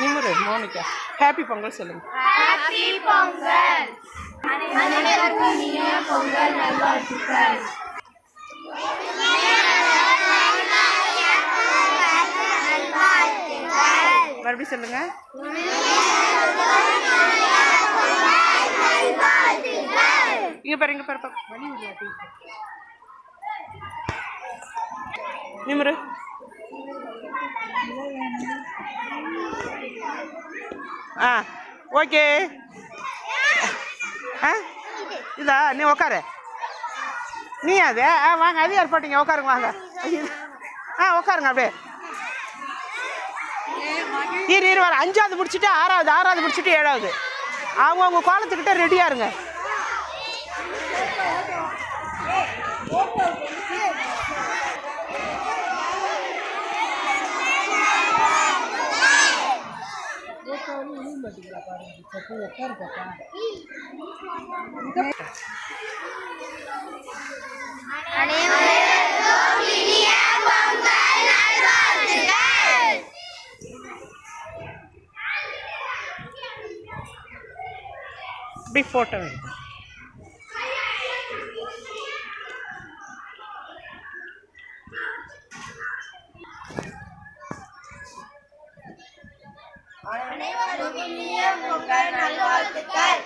நிமிரு Monica. Happy Pongal சொல்லுங்க. Happy Pongal. அனைவருக்கும் இனிய பொங்கல் நல்வாழ்த்துக்கள். சொல்லுங்க. இங்க பாரு இங்க பாரு நிமிரு. ஆ ஓகே. ஆ இதா நீ உக்காரு. நீ அது ஆ வாங்க அது ஏற்பாட்டிங்க உட்காருங்க வாங்க. ஆ உட்காருங்க அப்படியே. இரு இரு வர அஞ்சாவது முடிச்சுட்டு ஆறாவது ஆறாவது முடிச்சுட்டு ஏழாவது. அவங்க அவங்க கோலத்துக்கிட்ட ரெடியாக இருங்க. அனைவருக்கும் இனிய இப்படி ஃபோட்டோ வேணும் அனைவருக்கும் இனிய பொங்கல் நல்வாழ்த்துக்கள்